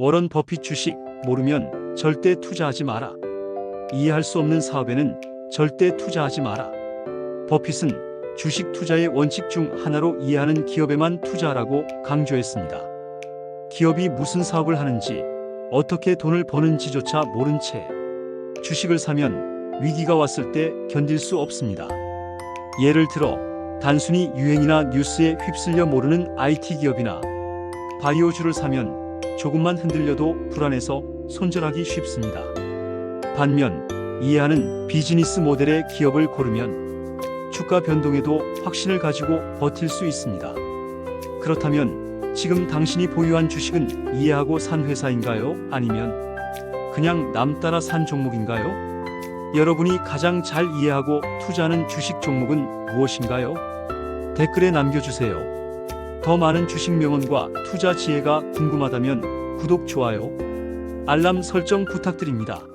워런 버핏 주식 모르면 절대 투자하지 마라. 이해할 수 없는 사업에는 절대 투자하지 마라. 버핏은 주식 투자의 원칙 중 하나로 이해하는 기업에만 투자하라고 강조했습니다. 기업이 무슨 사업을 하는지 어떻게 돈을 버는지조차 모른 채 주식을 사면 위기가 왔을 때 견딜 수 없습니다. 예를 들어 단순히 유행이나 뉴스에 휩쓸려 모르는 IT 기업이나 바이오주를 사면 조금만 흔들려도 불안해서 손절하기 쉽습니다. 반면 이해하는 비즈니스 모델의 기업을 고르면 주가 변동에도 확신을 가지고 버틸 수 있습니다. 그렇다면 지금 당신이 보유한 주식은 이해하고 산 회사인가요? 아니면 그냥 남 따라 산 종목인가요? 여러분이 가장 잘 이해하고 투자하는 주식 종목은 무엇인가요? 댓글에 남겨주세요. 더 많은 주식 명언과 투자 지혜가 궁금하다면 구독, 좋아요, 알람 설정 부탁드립니다.